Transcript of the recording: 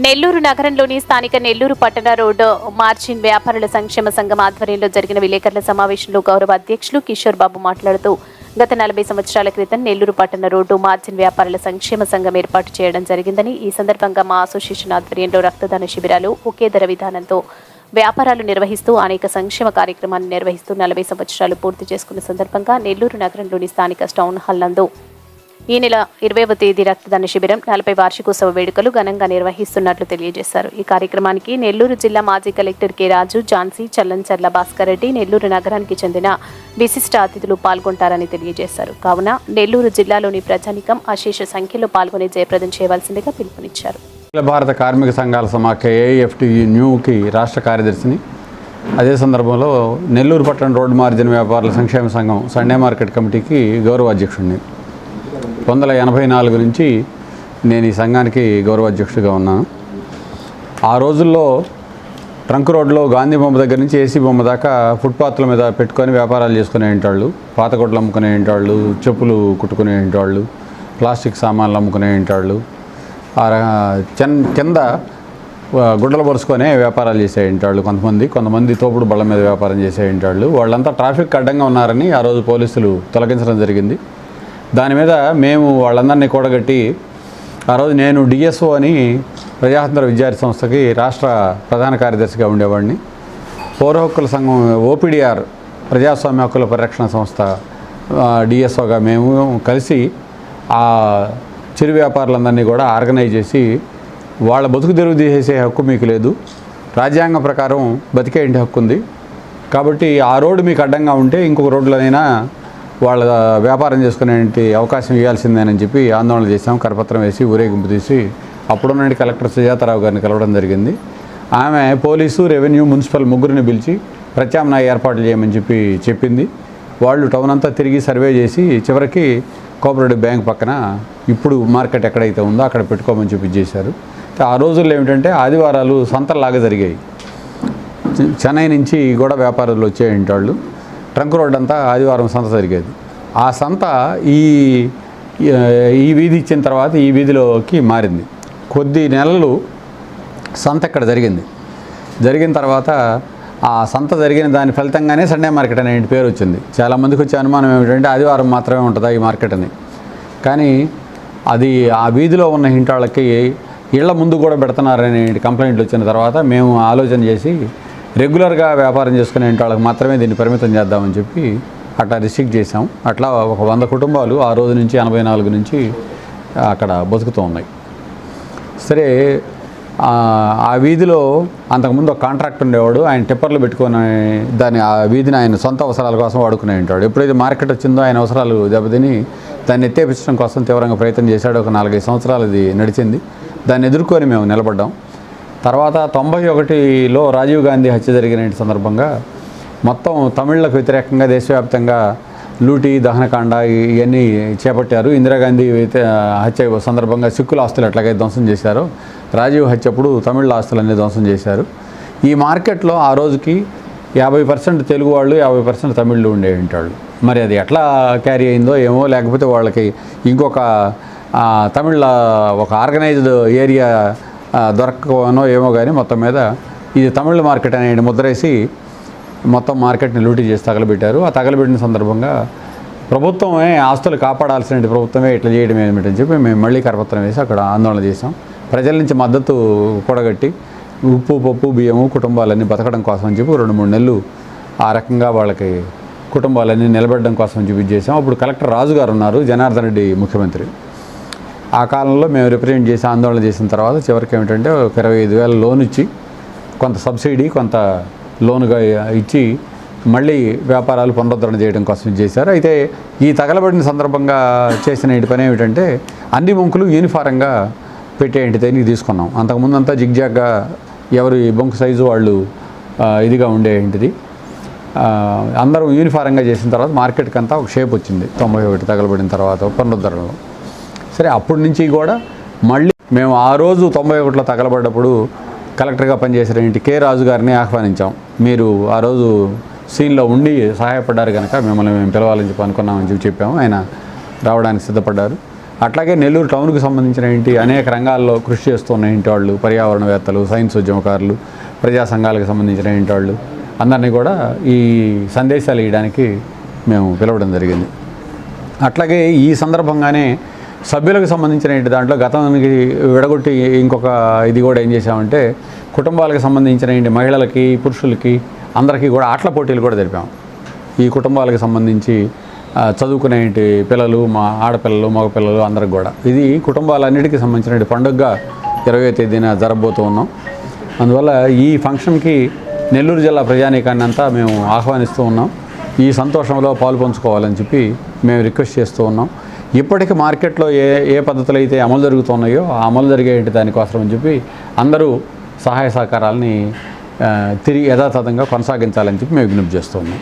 నెల్లూరు నగరంలోని స్థానిక నెల్లూరు పట్టణ రోడ్డు మార్జిన్ వ్యాపారుల సంక్షేమ సంఘం ఆధ్వర్యంలో జరిగిన విలేకరుల సమావేశంలో గౌరవ అధ్యక్షులు కిషోర్ బాబు మాట్లాడుతూ గత నలభై సంవత్సరాల క్రితం నెల్లూరు పట్టణ రోడ్డు మార్జిన్ వ్యాపారుల సంక్షేమ సంఘం ఏర్పాటు చేయడం జరిగిందని ఈ సందర్భంగా మా అసోసియేషన్ ఆధ్వర్యంలో రక్తదాన శిబిరాలు ఒకే ధర విధానంతో వ్యాపారాలు నిర్వహిస్తూ అనేక సంక్షేమ కార్యక్రమాన్ని నిర్వహిస్తూ నలభై సంవత్సరాలు పూర్తి చేసుకున్న సందర్భంగా నెల్లూరు నగరంలోని స్థానిక టౌన్ హాల్ నందు ఈ నెల ఇరవైవ తేదీ రక్తదాన శిబిరం నలభై వార్షికోత్సవ వేడుకలు ఘనంగా నిర్వహిస్తున్నట్లు తెలియజేశారు. ఈ కార్యక్రమానికి నెల్లూరు జిల్లా మాజీ కలెక్టర్ కె రాజు ఝాన్సీ చల్లంచర్ల భాస్కర్ రెడ్డి నెల్లూరు నగరానికి చెందిన విశిష్ట అతిథులు పాల్గొంటారని తెలియజేశారు. కావున నెల్లూరు జిల్లాలోని ప్రజానికం అశేష సంఖ్యలో పాల్గొని జయప్రదం చేయవలసిందిగా పిలుపునిచ్చారు. అఖిల భారత కార్మిక సంఘాల సమాఖ్య ఏఎఫ్టి న్యూకి రాష్ట్ర కార్యదర్శిని. అదే సందర్భంలో నెల్లూరు పట్టణ రోడ్డు మార్జిన్ వ్యాపారుల సంక్షేమ సంఘం సండే మార్కెట్ కమిటీకి గౌరవ అధ్యక్షుడిని. వందల ఎనభై నాలుగు నుంచి నేను ఈ సంఘానికి గౌరవాధ్యక్షుడిగా ఉన్నాను. ఆ రోజుల్లో ట్రంక్ రోడ్లో గాంధీ బొమ్మ దగ్గర నుంచి ఏసీ బొమ్మ దాకా ఫుట్పాత్ల మీద పెట్టుకొని వ్యాపారాలు చేసుకునే వాళ్ళు పాతగొడ్లు అమ్ముకునే వాళ్ళు చెప్పులు కుట్టుకునే వాళ్ళు ప్లాస్టిక్ సామాన్లు అమ్ముకునే వాళ్ళు ఆ చెన్ కింద గుడ్డలు పరుచుకొనే వ్యాపారాలు చేసే వాళ్ళు కొంతమంది కొంతమంది తోపుడు బళ్ళ మీద వ్యాపారం చేసే వాళ్ళు వాళ్ళంతా ట్రాఫిక్ అడ్డంగా ఉన్నారని ఆ రోజు పోలీసులు తొలగించడం జరిగింది. దాని మీద మేము వాళ్ళందరినీ కూడగట్టి ఆ రోజు నేను డిఎస్ఓ అని ప్రజాతంత్ర విద్యార్థి సంస్థకి రాష్ట్ర ప్రధాన కార్యదర్శిగా ఉండేవాడిని. పౌర హక్కుల సంఘం ఓపీడీఆర్ ప్రజాస్వామ్య హక్కుల పరిరక్షణ సంస్థ డిఎస్ఓగా మేము కలిసి ఆ చిరు వ్యాపారులందరినీ కూడా ఆర్గనైజ్ చేసి వాళ్ళ బతుకు తెరువు తీసేసే హక్కు మీకు లేదు. రాజ్యాంగం ప్రకారం బతికే ఇంటి హక్కు ఉంది కాబట్టి ఆ రోడ్డు మీకు అడ్డంగా ఉంటే ఇంకొక రోడ్లనైనా వాళ్ళ వ్యాపారం చేసుకునే అవకాశం ఇవ్వాల్సిందేనని చెప్పి ఆందోళన చేశాం. కరపత్రం వేసి ఊరేగింపు తీసి అప్పుడున్న కలెక్టర్ సుజాతారావు గారిని కలవడం జరిగింది. ఆమె పోలీసు రెవెన్యూ మున్సిపల్ ముగ్గురిని పిలిచి ప్రత్యామ్నాయ ఏర్పాట్లు చేయమని చెప్పి చెప్పింది. వాళ్ళు టౌన్ అంతా తిరిగి సర్వే చేసి చివరికి కోఆపరేటివ్ బ్యాంక్ పక్కన ఇప్పుడు మార్కెట్ ఎక్కడైతే ఉందో అక్కడ పెట్టుకోమని చెప్పి చేశారు. ఆ రోజుల్లో ఏమిటంటే ఆదివారాలు సంతల్లాగా జరిగాయి. చెన్నై నుంచి కూడా వ్యాపారులు వచ్చేయండి వాళ్ళు ట్రంక్ రోడ్ అంతా ఆదివారం సంత జరిగేది. ఆ సంత ఈ ఈ వీధి ఇచ్చిన తర్వాత ఈ వీధిలోకి మారింది. కొద్ది నెలలు సంత ఇక్కడ జరిగింది. జరిగిన తర్వాత ఆ సంత జరిగిన దాని ఫలితంగానే సండే మార్కెట్ అనే పేరు వచ్చింది. చాలామందికి వచ్చే అనుమానం ఏమిటంటే ఆదివారం మాత్రమే ఉంటుందా ఈ మార్కెట్ అని. కానీ అది ఆ వీధిలో ఉన్న ఇంటాళ్ళకి ఇళ్ళ ముందు కూడా పెడుతున్నారనే కంప్లైంట్లు వచ్చిన తర్వాత మేము ఆలోచన చేసి రెగ్యులర్గా వ్యాపారం చేసుకునే ఇంటాళ్ళకి మాత్రమే దీన్ని పరిమితం చేద్దామని చెప్పి అట్లా రిస్ట్రిక్ట్ చేసాం అట్లా ఒక వంద కుటుంబాలు ఆ రోజు నుంచి ఎనభై నాలుగు నుంచి అక్కడ బతుకుతూ ఉన్నాయి. సరే ఆ, వీధిలో అంతకుముందు ఒక కాంట్రాక్ట్ ఉండేవాడు. ఆయన టిప్పర్లు పెట్టుకొని దాన్ని ఆ వీధిని ఆయన సొంత అవసరాల కోసం వాడుకునే ఉంటాడు ఎప్పుడైతే మార్కెట్ వచ్చిందో ఆయన అవసరాలు దెబ్బతిని దాన్ని ఎత్తేపించడం కోసం తీవ్రంగా ప్రయత్నం చేశాడు. ఒక నాలుగైదు సంవత్సరాలు ఇది నడిచింది. దాన్ని ఎదుర్కొని మేము నిలబడ్డాం. తర్వాత తొంభై ఒకటిలో రాజీవ్ గాంధీ హత్య జరిగిన సందర్భంగా మొత్తం తమిళ్ళకు వ్యతిరేకంగా దేశవ్యాప్తంగా లూటీ దహనకాండ ఇవన్నీ చేపట్టారు. ఇందిరాగాంధీ హత్య సందర్భంగా సిక్కుల ఆస్తులు ఎట్లాగే ధ్వంసం చేశారు. రాజీవ్ హత్యప్పుడు తమిళ ఆస్తులన్నీ ధ్వంసం చేశారు. ఈ మార్కెట్లో ఆ రోజుకి యాభై పర్సెంట్ తెలుగు వాళ్ళు యాభై పర్సెంట్ తమిళ్ళు ఉండే వాళ్ళు మరి అది ఎట్లా క్యారీ అయిందో ఏమో లేకపోతే వాళ్ళకి ఇంకొక తమిళ ఒక ఆర్గనైజ్డ్ ఏరియా ఆ, దొరకనో ఏమో కానీ మొత్తం మీద ఇది తమిళ మార్కెట్ అనే ముద్రేసి మొత్తం మార్కెట్ని లూటీ చేసి తగలబెట్టారు. ఆ తగలబెట్టిన సందర్భంగా ప్రభుత్వమే ఆస్తులు కాపాడాల్సిన ప్రభుత్వమే ఇట్లా చేయడం ఏమిటని చెప్పి మేము మళ్ళీ కరపత్రం వేసి అక్కడ ఆందోళన చేసాం ప్రజల నుంచి మద్దతు కూడగట్టి ఉప్పు పప్పు బియ్యము కుటుంబాలన్నీ బతకడం కోసం అని చెప్పి రెండు మూడు నెలలు ఆ రకంగా వాళ్ళకి కుటుంబాలన్నీ నిలబెట్టడం కోసం చూపించేసాం అప్పుడు కలెక్టర్ రాజు గారు ఉన్నారు జనార్దన్ రెడ్డి ముఖ్యమంత్రి. ఆ కాలంలో మేము రిప్రజెంట్ చేసి ఆందోళన చేసిన తర్వాత చివరికి ఏమిటంటే ఒక ఇరవై ఐదు వేల లోన్ ఇచ్చి కొంత సబ్సిడీ కొంత లోనుగా ఇచ్చి మళ్ళీ వ్యాపారాలు పునరుద్ధరణ చేయడం కోసం చేశారు. అయితే ఈ తగలబడిన సందర్భంగా చేసిన పని ఏమిటంటే అన్ని బొంకులు యూనిఫారంగా పెట్టేంటిదని తీసుకున్నాం. అంతకుముందు అంతా జిగ్జాగ్గా ఎవరు బొంకు సైజు వాళ్ళు ఇదిగా ఉండేంటిది అందరూ యూనిఫారంగా చేసిన తర్వాత మార్కెట్కి అంతా ఒక షేప్ వచ్చింది. తొంభై ఒకటి తగలబడిన తర్వాత పునరుద్ధరణలో. సరే అప్పటి నుంచి కూడా మళ్ళీ మేము ఆ రోజు తొంభై ఒకటిలో తగలబడ్డప్పుడు కలెక్టర్గా పనిచేసిన ఇంటి కె రాజు గారిని ఆహ్వానించాం. మీరు ఆ రోజు సీన్లో ఉండి సహాయపడ్డారు కనుక మిమ్మల్ని మేము పిలవాలని చెప్పి అనుకున్నామని చెప్పి చెప్పాము. ఆయన రావడానికి సిద్ధపడ్డారు. అట్లాగే నెల్లూరు టౌన్కి సంబంధించిన ఏంటి అనేక రంగాల్లో కృషి చేస్తున్న ఇంటి వాళ్ళు పర్యావరణవేత్తలు సైన్స్ ఉద్యమకారులు ప్రజా సంఘాలకు సంబంధించిన ఇంటి వాళ్ళు అందరినీ కూడా ఈ సందేశాలు ఇవ్వడానికి మేము పిలవడం జరిగింది. అట్లాగే ఈ సందర్భంగానే సభ్యులకు సంబంధించిన దాంట్లో గతానికి విడగొట్టి ఇంకొక ఇది కూడా ఏం చేసామంటే కుటుంబాలకు సంబంధించిన మహిళలకి పురుషులకి అందరికీ కూడా ఆటల పోటీలు కూడా జరిపాం. ఈ కుటుంబాలకు సంబంధించి ఆ, చదువుకునే పిల్లలు మా ఆడపిల్లలు మగపిల్లలు అందరికి కూడా. ఇది కుటుంబాలన్నిటికీ సంబంధించిన పండుగగా ఇరవై తేదీన జరగబోతూ ఉన్నాం. అందువల్ల ఈ ఫంక్షన్కి నెల్లూరు జిల్లా ప్రజానీకాన్ని అంతా మేము ఆహ్వానిస్తూ ఉన్నాం. ఈ సంతోషంలో పాలు పంచుకోవాలని చెప్పి మేము రిక్వెస్ట్ చేస్తూ ఉన్నాం. ఇప్పటికి మార్కెట్లో ఏ ఏ పద్ధతులు అయితే అమలు జరుగుతున్నాయో ఆ అమలు జరిగేటి దానికోసం అని చెప్పి అందరూ సహాయ సహకారాలని తిరిగి యథాతథంగా కొనసాగించాలని చెప్పి మేము విజ్ఞప్తి చేస్తున్నాం